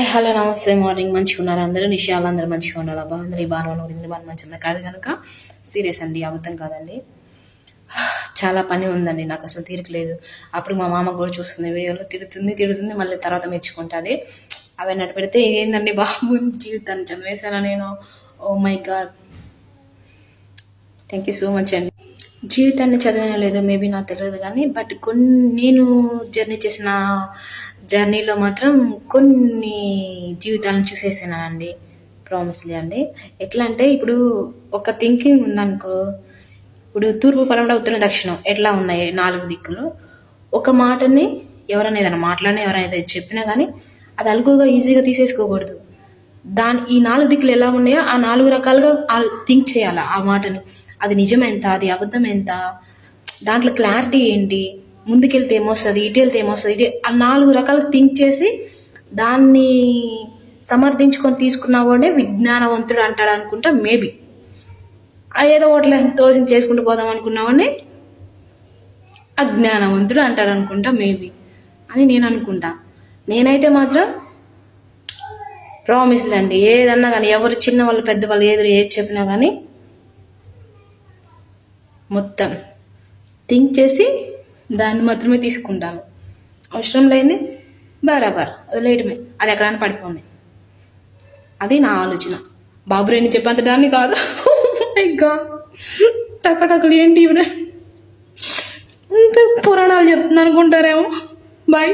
Hi hello నమస్తే. Morning మంచిగా ఉన్నారు అందరూ? నిషయాలు అందరూ మంచిగా ఉండాలి అబ్బా అందరూ ఈ బాగా ఉన్నారు బాగా మంచిగా ఉన్నారు. కాదు కనుక సీరియస్ అండి అబద్ధం కాదండి. చాలా పని ఉందండి నాకు అసలు తీరకలేదు అప్పుడు మా మామ కూడా చూస్తుంది వీడియోలో తిడుతుంది తిడుతుంది మళ్ళీ తర్వాత మెచ్చుకుంటుంది. అవి అన్నట్టు పెడితే ఏందండి బాబు జీవితాన్ని చదివేశానా నేను? ఓ my God thank you so much అండి. జీవితాన్ని చదివిన లేదో మేబీ నాకు తెలియదు కానీ బట్ కొన్ని నేను జర్నీ చేసిన జర్నీలో మాత్రం కొన్ని జీవితాలను చూసేసానండి ప్రామిస్లీ అండి. ఎట్లా అంటే ఇప్పుడు ఒక థింకింగ్ ఉందనుకో ఇప్పుడు తూర్పు పడమట ఉత్తర దక్షిణం ఎట్లా ఉన్నాయి నాలుగు దిక్కులు? ఒక మాటని ఎవరైనా ఏదైనా మాట్లాడినా ఎవరైనా చెప్పినా కానీ అది అలుగుగా ఈజీగా తీసేసుకోకూడదు. దాని ఈ నాలుగు దిక్కులు ఎలా ఉన్నాయో ఆ నాలుగు రకాలుగా థింక్ చేయాలి ఆ మాటని. అది నిజం ఎంత అది అబద్ధం ఎంత దాంట్లో క్లారిటీ ఏంటి? ముందుకెళ్తే ఏమొస్తుంది? ఇటు వెళ్తే ఏమొస్తుంది? ఇటు ఆ నాలుగు రకాలు థింక్ చేసి దాన్ని సమర్థించుకొని తీసుకున్న వాడే విజ్ఞానవంతుడు అంటాడు అనుకుంటా మేబీ. ఏదో ఒకటి తోసిన చేసుకుంటూ పోదాం అనుకున్నావాడిని అజ్ఞానవంతుడు అంటాడు అనుకుంటా మేబీ. అని నేను అనుకుంటా. నేనైతే మాత్రం ప్రామిస్లు అండి ఏదన్నా కానీ ఎవరు చిన్న వాళ్ళు పెద్ద వాళ్ళు ఏది ఏది చెప్పినా కానీ మొత్తం థింక్ చేసి దాన్ని మాత్రమే తీసుకుంటాను అవసరం లేని బరాబర్. వదిలేయడమే అది ఎక్కడైనా పడిపోయింది అది నా ఆలోచన. బాబు రేణి చెప్పేంత దాన్ని కాదు. Oh ఇంకా టకటకలు ఏంటి ఇవి పురాణాలు చెప్తున్నా అనుకుంటారేమో. బాయ్